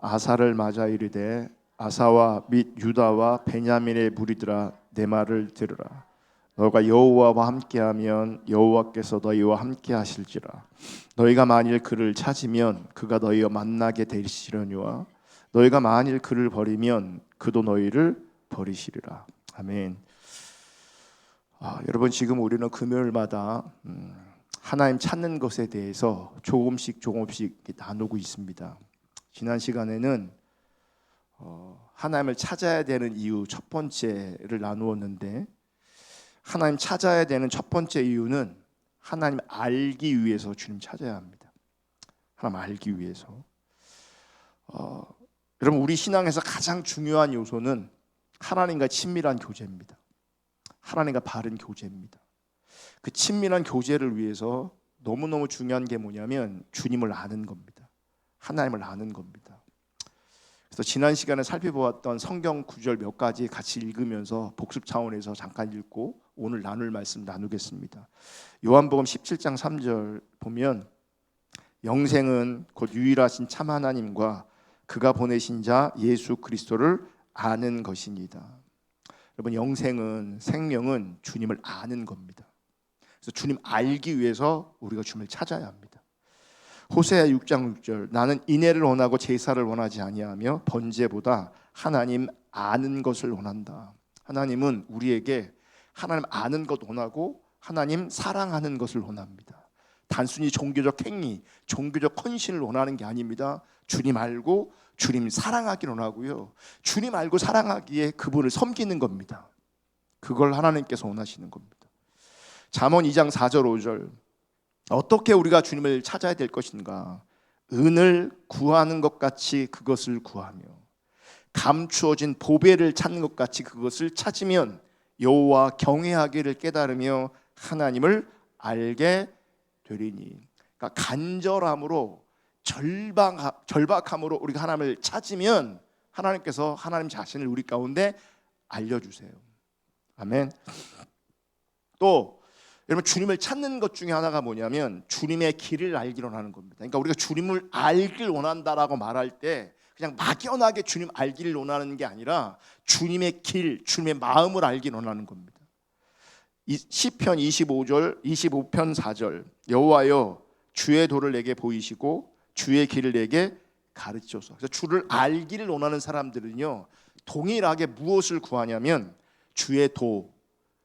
아사를 맞아 이르되 아사와 및 유다와 베냐민의 무리들아 내 말을 들으라 너가 여호와와 함께하면 여호와께서 너희와 함께하실지라 너희가 만일 그를 찾으면 그가 너희와 만나게 되시려니와 너희가 만일 그를 버리면 그도 너희를 버리시리라 아멘. 아, 여러분 지금 우리는 금요일마다 음, 하나님 찾는 것에 대해서 조금씩 조금씩 나누고 있습니다. 지난 시간에는 어, 하나님을 찾아야 되는 이유 첫 번째를 나누었는데 하나님 찾아야 되는 첫 번째 이유는 하나님 알기 위해서 주님 찾아야 합니다. 하나님 알기 위해서. 어, 여러분 우리 신앙에서 가장 중요한 요소는 하나님과 친밀한 교제입니다. 하나님과 바른 교제입니다. 그 친밀한 교제를 위해서 너무너무 중요한 게 뭐냐면 주님을 아는 겁니다. 하나님을 아는 겁니다. 그래서 지난 시간에 살펴보았던 성경 구절 몇 가지 같이 읽으면서 복습 차원에서 잠깐 읽고 오늘 나눌 말씀 나누겠습니다. 요한복음 17장 3절 보면 영생은 곧 유일하신 참 하나님과 그가 보내신 자 예수 그리스도를 아는 것입니다. 여러분 영생은 생명은 주님을 아는 겁니다. 그래서 주님 알기 위해서 우리가 주님을 찾아야 합니다. 호세아 6장 6절 나는 인애를 원하고 제사를 원하지 아니하며 번제보다 하나님 아는 것을 원한다. 하나님은 우리에게 하나님 아는 것 원하고 하나님 사랑하는 것을 원합니다. 단순히 종교적 행위, 종교적 헌신을 원하는 게 아닙니다. 주님 알고 주님 사랑하기를 원하고요. 주님 알고 사랑하기에 그분을 섬기는 겁니다. 그걸 하나님께서 원하시는 겁니다. 잠언 2장 4절 5절 어떻게 우리가 주님을 찾아야 될 것인가? 은을 구하는 것 같이 그것을 구하며 감추어진 보배를 찾는 것 같이 그것을 찾으면 여호와 경외하기를 깨달으며 하나님을 알게 되리니. 그러니까 간절함으로 절박 절박함으로 우리가 하나님을 찾으면 하나님께서 하나님 자신을 우리 가운데 알려주세요. 아멘. 또 여러분 주님을 찾는 것 중에 하나가 뭐냐면 주님의 길을 알기로 하는 겁니다. 그러니까 우리가 주님을 알길 원한다라고 말할 때 그냥 막연하게 주님 알기를 원하는 게 아니라 주님의 길, 주님의 마음을 알기를 원하는 겁니다. 시편 25절, 25편 4절 여호와여 주의 도를 내게 보이시고 주의 길을 내게 가르쳐서 그래서 주를 알기를 원하는 사람들은요 동일하게 무엇을 구하냐면 주의 도,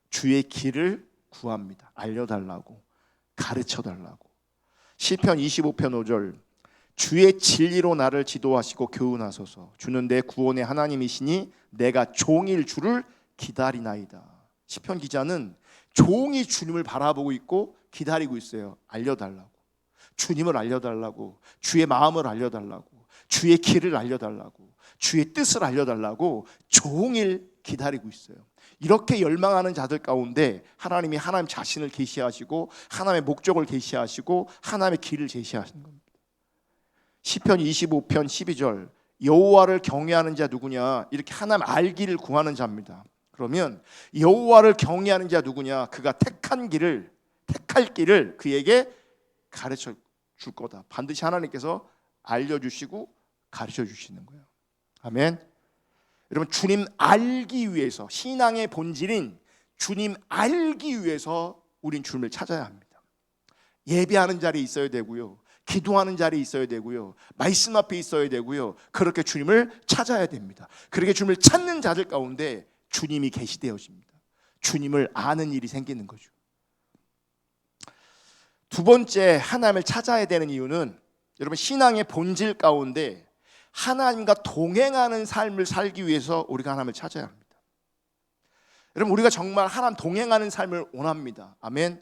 주의 길을 구합니다. 알려달라고 가르쳐달라고 시편 25편 5절 주의 진리로 나를 지도하시고 교훈하소서 주는 내 구원의 하나님이시니 내가 종일 주를 기다리나이다. 시편 기자는 종이 주님을 바라보고 있고 기다리고 있어요. 알려달라고. 주님을 알려달라고. 주의 마음을 알려달라고. 주의 길을 알려달라고. 주의 뜻을 알려달라고 종일 기다리고 있어요. 이렇게 열망하는 자들 가운데 하나님이 하나님 자신을 계시하시고 하나님의 목적을 계시하시고 하나님의 길을 제시하시는 겁니다. 시편 25편 12절 여호와를 경외하는 자 누구냐? 이렇게 하나님 알기를 구하는 자입니다. 그러면 여호와를 경외하는 자 누구냐? 그가 택한 길을 택할 길을 그에게 가르쳐 줄 거다. 반드시 하나님께서 알려 주시고 가르쳐 주시는 거예요. 아멘. 여러분 주님 알기 위해서 신앙의 본질인 주님 알기 위해서 우린 주님을 찾아야 합니다. 예배하는 자리에 있어야 되고요. 기도하는 자리에 있어야 되고요. 말씀 앞에 있어야 되고요. 그렇게 주님을 찾아야 됩니다. 그렇게 주님을 찾는 자들 가운데 주님이 계시되어집니다. 주님을 아는 일이 생기는 거죠. 두 번째 하나님을 찾아야 되는 이유는 여러분 신앙의 본질 가운데 하나님과 동행하는 삶을 살기 위해서 우리가 하나님을 찾아야 합니다. 여러분 우리가 정말 하나님 동행하는 삶을 원합니다. 아멘.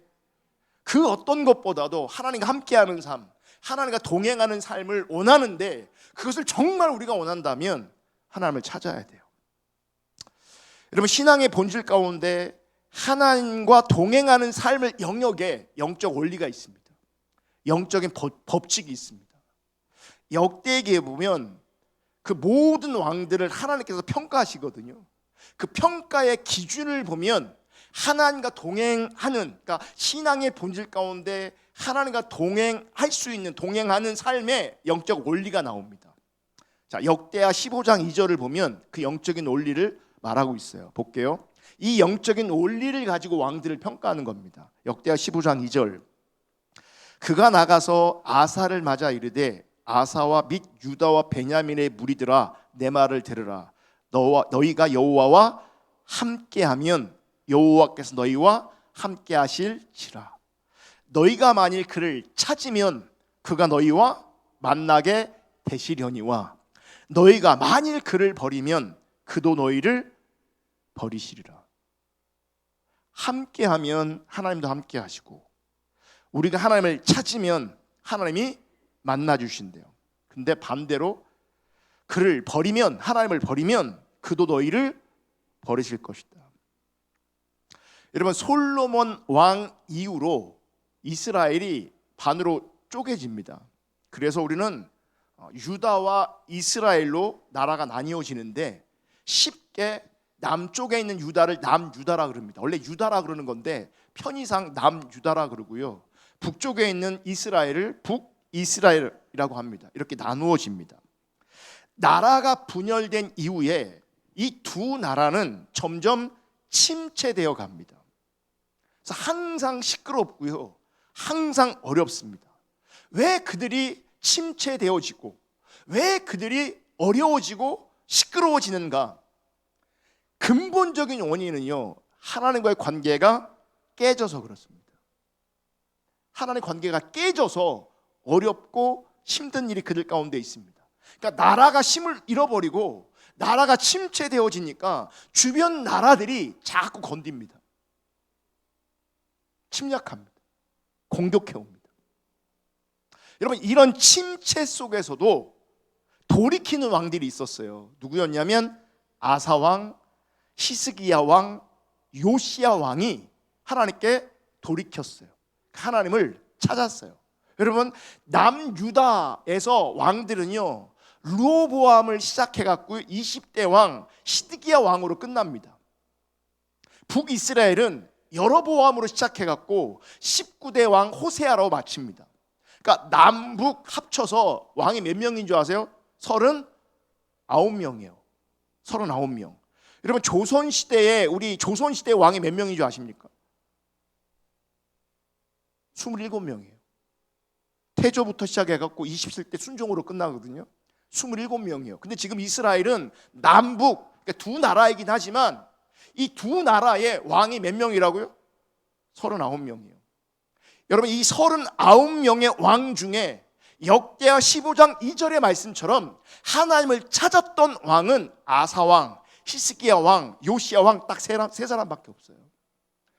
그 어떤 것보다도 하나님과 함께하는 삶, 하나님과 동행하는 삶을 원하는데 그것을 정말 우리가 원한다면 하나님을 찾아야 돼요. 여러분 신앙의 본질 가운데 하나님과 동행하는 삶을 영역에 영적 원리가 있습니다. 영적인 법,칙이 있습니다. 역대기에 보면 그 모든 왕들을 하나님께서 평가하시거든요. 그 평가의 기준을 보면 하나님과 동행하는 그러니까 신앙의 본질 가운데 하나님과 동행할 수 있는 동행하는 삶의 영적 원리가 나옵니다. 자, 역대하 15장 2절을 보면 그 영적인 원리를 말하고 있어요. 볼게요. 이 영적인 원리를 가지고 왕들을 평가하는 겁니다. 역대하 15장 2절. 그가 나가서 아사를 맞아 이르되 아사와 및 유다와 베냐민의 무리들아 내 말을 들으라. 너와 너희가 여호와와 함께하면 여호와께서 너희와 함께하실지라. 너희가 만일 그를 찾으면 그가 너희와 만나게 되시려니와 너희가 만일 그를 버리면 그도 너희를 버리시리라. 함께하면 하나님도 함께하시고 우리가 하나님을 찾으면 하나님이 만나 주신대요. 근데 반대로 그를 버리면 하나님을 버리면 그도 너희를 버리실 것이다. 여러분 솔로몬 왕 이후로 이스라엘이 반으로 쪼개집니다. 그래서 우리는 어, 유다와 이스라엘로 나라가 나뉘어지는데 쉽게 남쪽에 있는 유다를 남유다라 그럽니다. 원래 유다라 그러는 건데 편의상 남유다라 그러고요. 북쪽에 있는 이스라엘을 북 이스라엘이라고 합니다. 이렇게 나누어집니다. 나라가 분열된 이후에 이 두 나라는 점점 침체되어 갑니다. 그래서 항상 시끄럽고요. 항상 어렵습니다. 왜 그들이 침체되어지고 왜 그들이 어려워지고 시끄러워지는가? 근본적인 원인은요. 하나님과의 관계가 깨져서 그렇습니다. 하나님 관계가 깨져서 어렵고 힘든 일이 그들 가운데 있습니다. 그러니까 나라가 힘을 잃어버리고 나라가 침체되어지니까 주변 나라들이 자꾸 건듭니다. 침략합니다. 공격해 옵니다. 여러분 이런 침체 속에서도 돌이키는 왕들이 있었어요. 누구였냐면 아사 왕, 히스기야 왕, 요시야 왕이 하나님께 돌이켰어요. 하나님을 찾았어요. 여러분 남유다에서 왕들은요 루오보암을 시작해 갖고 20대 왕 시드기야 왕으로 끝납니다. 북이스라엘은 여로보암으로 시작해 갖고 19대 왕 호세아로 마칩니다. 그러니까 남북 합쳐서 왕이 몇 명인 줄 아세요? 39명이에요. 39명. 여러분 조선 시대에 우리 조선 시대 왕이 몇 명인 줄 아십니까? 27명이에요. 태조부터 시작해 갖고 27대 순종으로 끝나거든요. 27명이에요. 근데 지금 이스라엘은 남북 그러니까 두 나라이긴 하지만 이 두 나라의 왕이 몇 명이라고요? 39명이에요. 여러분 이 39명의 왕 중에 역대하 15장 2절의 말씀처럼 하나님을 찾았던 왕은 아사 왕, 히스기야 왕, 요시야 왕 딱 세 사람밖에 없어요.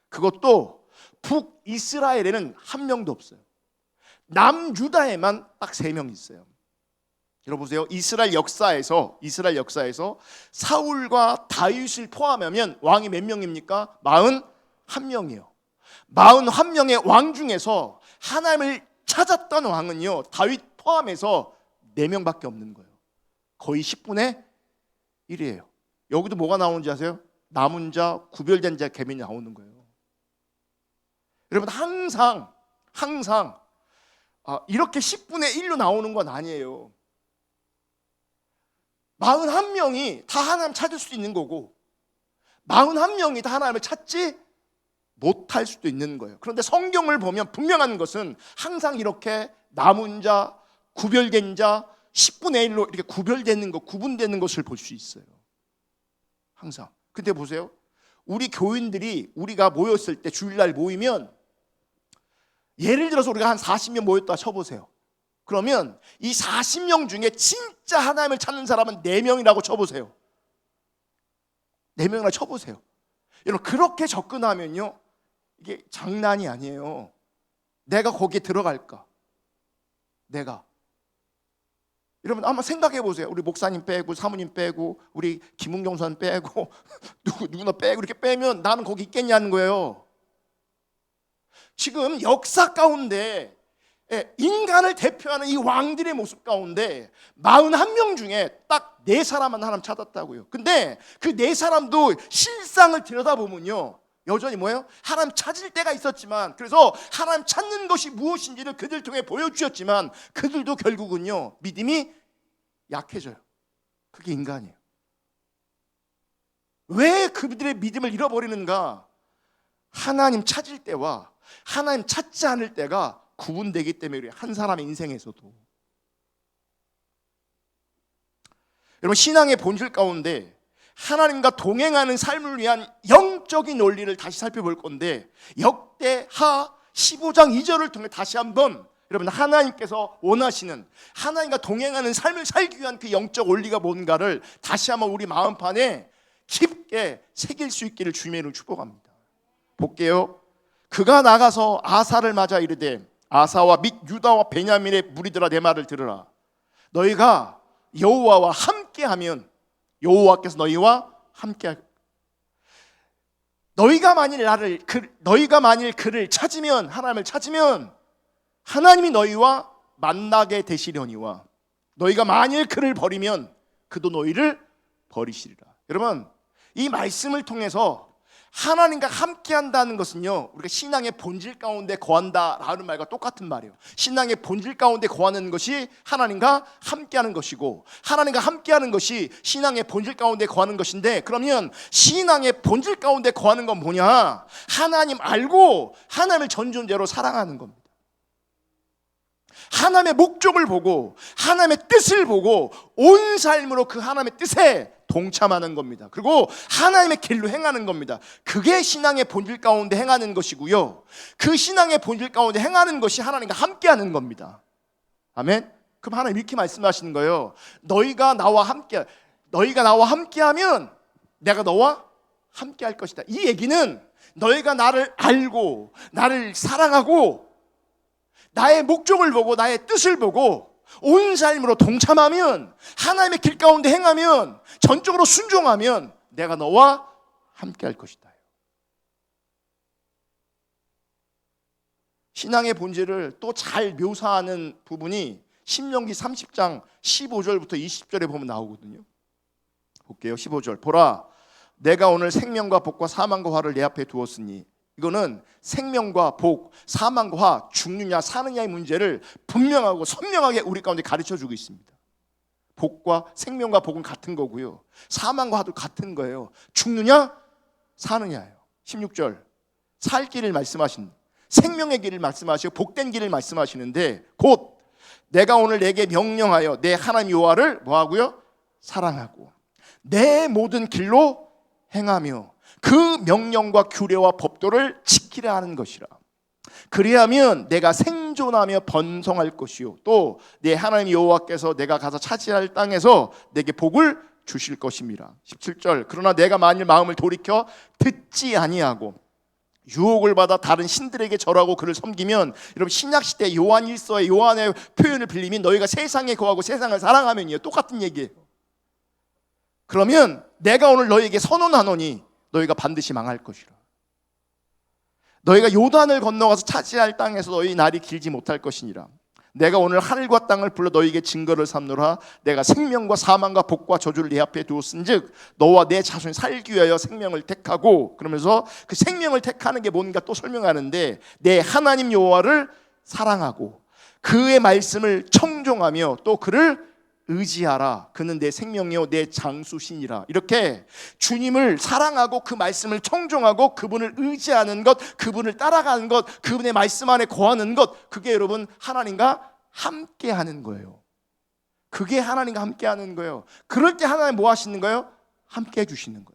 그것도 북 이스라엘에는 한 명도 없어요. 남유다에만 딱 세 명 있어요. 여러분 보세요. 이스라엘 역사에서 이스라엘 역사에서 사울과 다윗을 포함하면 왕이 몇 명입니까? 41명이에요. 41명의 왕 중에서 하나님을 찾았던 왕은요. 다윗 포함해서 4명밖에 없는 거예요. 거의 10분의 1이에요. 여기도 뭐가 나오는지 아세요? 남은 자, 구별된 자 개념이 나오는 거예요. 여러분 항상 항상 아, 이렇게 10분의 1로 나오는 건 아니에요. 41명이 다 하나님 찾을 수 있는 거고 41명이 다 하나님을 찾지 못할 수도 있는 거예요. 그런데 성경을 보면 분명한 것은 항상 이렇게 남은 자, 구별된 자, 10분의 1로 이렇게 구별되는 것, 구분되는 것을 볼 수 있어요. 항상. 근데 보세요. 우리 교인들이 우리가 모였을 때 주일날 모이면 예를 들어서 우리가 한 40명 모였다 쳐보세요. 그러면 이 40명 중에 진짜 하나님을 찾는 사람은 4명이라고 쳐보세요. 4명이나 쳐보세요. 여러분, 그렇게 접근하면요. 이게 장난이 아니에요. 내가 거기에 들어갈까? 내가. 여러분, 한번 생각해 보세요. 우리 목사님 빼고, 사모님 빼고, 우리 김은경 선 빼고, 누구, 누구나 빼고, 이렇게 빼면 나는 거기 있겠냐는 거예요. 지금 역사 가운데 예, 인간을 대표하는 이 왕들의 모습 가운데 41명 중에 딱 네 사람만 하나님 찾았다고요. 근데 그 네 사람도 실상을 들여다보면요. 여전히 뭐예요? 하나님 찾을 때가 있었지만 그래서 하나님 찾는 것이 무엇인지를 그들 통해 보여주셨지만 그들도 결국은요 믿음이 약해져요. 그게 인간이에요. 왜 그들의 믿음을 잃어버리는가? 하나님 찾을 때와 하나님 찾지 않을 때가 구분되기 때문에. 한 사람의 인생에서도. 여러분 신앙의 본질 가운데 하나님과 동행하는 삶을 위한 영적인 논리를 다시 살펴볼 건데 역대하 15장 2절을 통해 다시 한번 여러분 하나님께서 원하시는 하나님과 동행하는 삶을 살기 위한 그 영적 원리가 뭔가를 다시 한번 우리 마음판에 깊게 새길 수 있기를 주님의 이름으로 축복합니다. 볼게요. 그가 나가서 아사를 맞아 이르되 아사와 및 유다와 베냐민의 무리들아 내 말을 들으라. 너희가 여호와와 함께하면 여호와께서 너희와 함께 너희가 만일 나를 그, 너희가 만일 그를 찾으면 하나님을 찾으면 하나님이 너희와 만나게 되시려니와 너희가 만일 그를 버리면 그도 너희를 버리시리라. 여러분 이 말씀을 통해서 하나님과 함께 한다는 것은요, 우리가 신앙의 본질 가운데 거한다라는 말과 똑같은 말이에요. 신앙의 본질 가운데 거하는 것이 하나님과 함께 하는 것이고, 하나님과 함께 하는 것이 신앙의 본질 가운데 거하는 것인데, 그러면 신앙의 본질 가운데 거하는 건 뭐냐? 하나님 알고 하나님을 전 존재로 사랑하는 겁니다. 하나님의 목적을 보고 하나님의 뜻을 보고 온 삶으로 그 하나님의 뜻에 동참하는 겁니다. 그리고 하나님의 길로 행하는 겁니다. 그게 신앙의 본질 가운데 행하는 것이고요. 그 신앙의 본질 가운데 행하는 것이 하나님과 함께 하는 겁니다. 아멘. 그럼 하나님 이렇게 말씀하시는 거예요. 너희가 나와 함께 너희가 나와 함께 하면 내가 너와 함께 할 것이다. 이 얘기는 너희가 나를 알고 나를 사랑하고 나의 목적을 보고 나의 뜻을 보고 온 삶으로 동참하면 하나님의 길 가운데 행하면 전적으로 순종하면 내가 너와 함께 할 것이다. 신앙의 본질을 또 잘 묘사하는 부분이 신명기 30장 15절부터 20절에 보면 나오거든요. 볼게요. 15절. 보라 내가 오늘 생명과 복과 사망과 화를 내 앞에 두었으니 이거는 생명과 복, 사망과 화, 죽느냐 사느냐의 문제를 분명하고 선명하게 우리 가운데 가르쳐 주고 있습니다. 복과 생명과 복은 같은 거고요. 사망과 화도 같은 거예요. 죽느냐 사느냐예요. 16절. 살 길을 말씀하신 생명의 길을 말씀하시고 복된 길을 말씀하시는데 곧 내가 오늘 내게 명령하여 내 하나님 여호와를 뭐 하고요? 사랑하고 내 모든 길로 행하며 그 명령과 규례와 법도를 지키려 하는 것이라. 그리하면 내가 생존하며 번성할 것이요 또 내 하나님 여호와께서 내가 가서 차지할 땅에서 내게 복을 주실 것입니다. 17절 그러나 내가 만일 마음을 돌이켜 듣지 아니하고 유혹을 받아 다른 신들에게 절하고 그를 섬기면 여러분 신약 시대 요한 일서의 요한의 표현을 빌리면 너희가 세상에 거하고 세상을 사랑하면요 똑같은 얘기예요. 그러면 내가 오늘 너희에게 선언하노니 너희가 반드시 망할 것이라. 너희가 요단을 건너가서 차지할 땅에서 너희 날이 길지 못할 것이니라. 내가 오늘 하늘과 땅을 불러 너희에게 증거를 삼노라. 내가 생명과 사망과 복과 저주를 내 앞에 두었은즉 너와 내 자손이 살기 위하여 생명을 택하고 그러면서 그 생명을 택하는 게 뭔가 또 설명하는데 내 하나님 여호와를 사랑하고 그의 말씀을 청종하며 또 그를 의지하라. 그는 내 생명이요 내 장수신이라. 이렇게 주님을 사랑하고 그 말씀을 청종하고 그분을 의지하는 것, 그분을 따라가는 것, 그분의 말씀 안에 거하는 것, 그게 여러분 하나님과 함께 하는 거예요. 그게 하나님과 함께 하는 거예요. 그럴 때 하나님 뭐 하시는 거예요? 함께 해 주시는 거예요.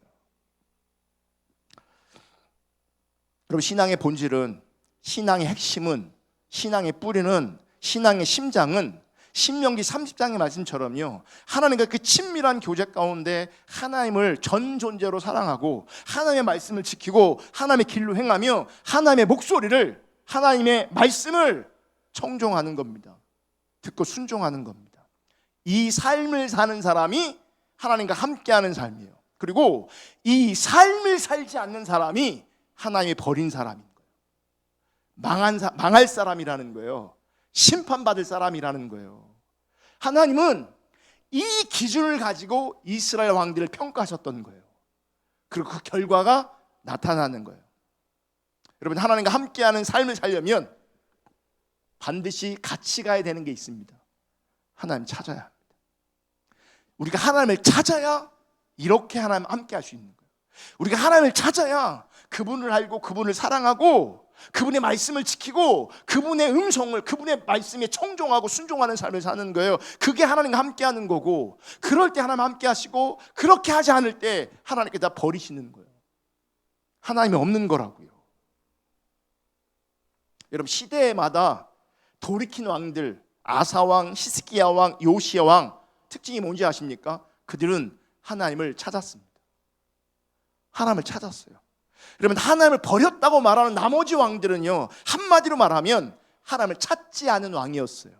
여러분 신앙의 본질은 신앙의 핵심은 신앙의 뿌리는 신앙의 심장은 신명기 30장의 말씀처럼요. 하나님과 그 친밀한 교제 가운데 하나님을 전 존재로 사랑하고 하나님의 말씀을 지키고 하나님의 길로 행하며 하나님의 목소리를 하나님의 말씀을 청종하는 겁니다. 듣고 순종하는 겁니다. 이 삶을 사는 사람이 하나님과 함께하는 삶이에요. 그리고 이 삶을 살지 않는 사람이 하나님이 버린 사람인 거예요. 망한 사, 망할 사람이라는 거예요. 심판받을 사람이라는 거예요. 하나님은 이 기준을 가지고 이스라엘 왕들을 평가하셨던 거예요. 그리고 그 결과가 나타나는 거예요. 여러분 하나님과 함께하는 삶을 살려면 반드시 같이 가야 되는 게 있습니다. 하나님 찾아야 합니다. 우리가 하나님을 찾아야 이렇게 하나님 함께 할 수 있는 거예요. 우리가 하나님을 찾아야 그분을 알고 그분을 사랑하고 그분의 말씀을 지키고 그분의 음성을 그분의 말씀에 청종하고 순종하는 삶을 사는 거예요. 그게 하나님과 함께 하는 거고 그럴 때 하나님 함께 하시고 그렇게 하지 않을 때 하나님께 다 버리시는 거예요. 하나님이 없는 거라고요. 여러분 시대마다 돌이킨 왕들 아사 왕, 히스기야 왕, 요시야 왕 특징이 뭔지 아십니까? 그들은 하나님을 찾았습니다. 하나님을 찾았어요. 그러면 하나님을 버렸다고 말하는 나머지 왕들은요 한마디로 말하면 하나님을 찾지 않은 왕이었어요.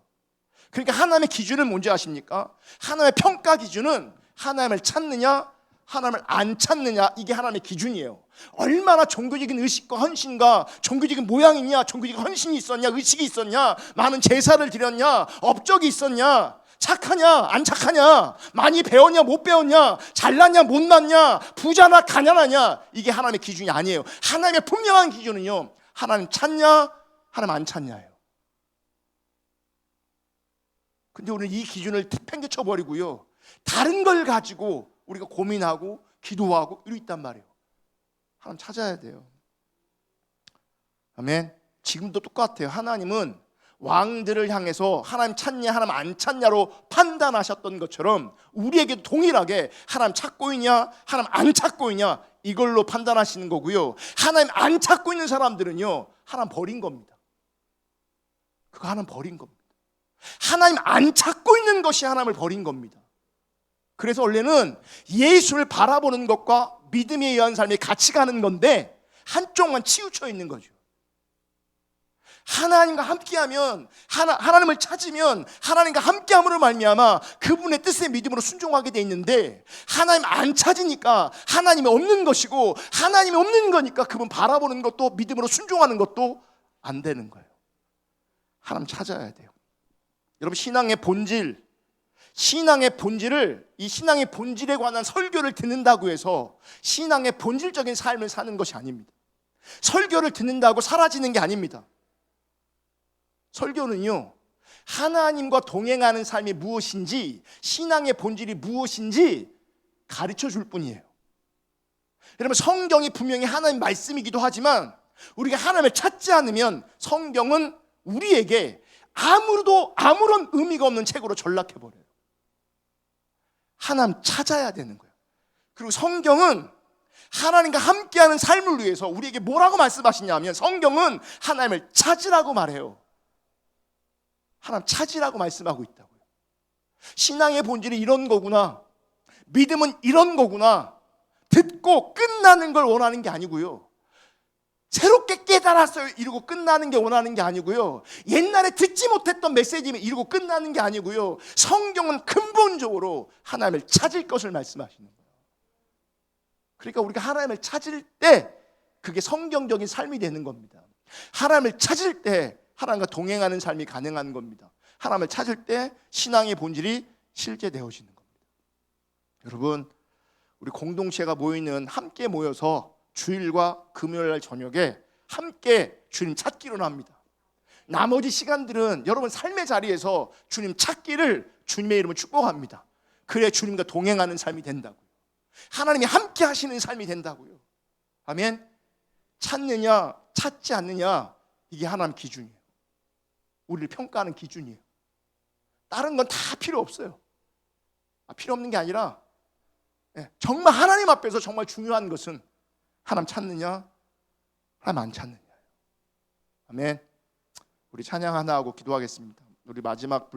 그러니까 하나님의 기준은 뭔지 아십니까? 하나님의 평가 기준은 하나님을 찾느냐, 하나님을 안 찾느냐 이게 하나님의 기준이에요. 얼마나 종교적인 의식과 헌신과 종교적인 모양이냐, 종교적인 헌신이 있었냐, 의식이 있었냐, 많은 제사를 드렸냐, 업적이 있었냐, 착하냐, 안 착하냐, 많이 배웠냐, 못 배웠냐, 잘났냐, 못났냐, 부자나 가난하냐 이게 하나님의 기준이 아니에요. 하나님의 분명한 기준은요, 하나님 찾냐, 하나님 안 찾냐예요. 근데 우리는 이 기준을 팽개쳐 버리고요. 다른 걸 가지고 우리가 고민하고 기도하고 이러 있단 말이에요. 하나님 찾아야 돼요. 아멘. 지금도 똑같아요. 하나님은 왕들을 향해서 하나님 찾냐 하나님 안 찾냐로 판단하셨던 것처럼 우리에게도 동일하게 하나님 찾고 있냐 하나님 안 찾고 있냐 이걸로 판단하시는 거고요. 하나님 안 찾고 있는 사람들은요. 하나님 버린 겁니다. 그거 하나님 버린 겁니다. 하나님 안 찾고 있는 것이 하나님을 버린 겁니다. 그래서 원래는 예수를 바라보는 것과 믿음에 의한 삶이 같이 가는 건데 한쪽만 치우쳐 있는 거죠. 하나님과 함께하면 하나, 하나님을 찾으면 하나님과 함께함으로 말미암아 그분의 뜻에 믿음으로 순종하게 돼 있는데 하나님 안 찾으니까 하나님이 없는 것이고 하나님이 없는 거니까 그분 바라보는 것도 믿음으로 순종하는 것도 안 되는 거예요. 하나님 찾아야 돼요. 여러분 신앙의 본질 신앙의 본질을 이 신앙의 본질에 관한 설교를 듣는다고 해서 신앙의 본질적인 삶을 사는 것이 아닙니다. 설교를 듣는다고 사라지는 게 아닙니다. 설교는요. 하나님과 동행하는 삶이 무엇인지 신앙의 본질이 무엇인지 가르쳐 줄 뿐이에요. 여러분 성경이 분명히 하나님 말씀이기도 하지만 우리가 하나님을 찾지 않으면 성경은 우리에게 아무도 아무런 의미가 없는 책으로 전락해 버려요. 하나님 찾아야 되는 거예요. 그리고 성경은 하나님과 함께하는 삶을 위해서 우리에게 뭐라고 말씀하시냐면 성경은 하나님을 찾으라고 말해요. 하나님 찾으라고 말씀하고 있다고요. 신앙의 본질이 이런 거구나. 믿음은 이런 거구나. 듣고 끝나는 걸 원하는 게 아니고요. 새롭게 깨달았어요. 이러고 끝나는 게 원하는 게 아니고요. 옛날에 듣지 못했던 메시지면 이러고 끝나는 게 아니고요. 성경은 근본적으로 하나님을 찾을 것을 말씀하시는 거예요. 그러니까 우리가 하나님을 찾을 때 그게 성경적인 삶이 되는 겁니다. 하나님을 찾을 때 하나님과 동행하는 삶이 가능한 겁니다. 하나님을 찾을 때 신앙의 본질이 실제되어지는 겁니다. 여러분, 우리 공동체가 모이는 함께 모여서 주일과 금요일 날 저녁에 함께 주님 찾기로 합니다. 나머지 시간들은 여러분 삶의 자리에서 주님 찾기를 주님의 이름을 축복합니다. 그래 주님과 동행하는 삶이 된다고요. 하나님이 함께 하시는 삶이 된다고요. 아멘. 찾느냐, 찾지 않느냐 이게 하나님 기준이에요. 우리를 평가하는 기준이에요. 다른 건 다 필요 없어요. 아, 필요 없는 게 아니라 예, 정말 하나님 앞에서 정말 중요한 것은 하나님 찾느냐, 하나님 안 찾느냐. 아멘. 우리 찬양 하나 하고 기도하겠습니다. 우리 마지막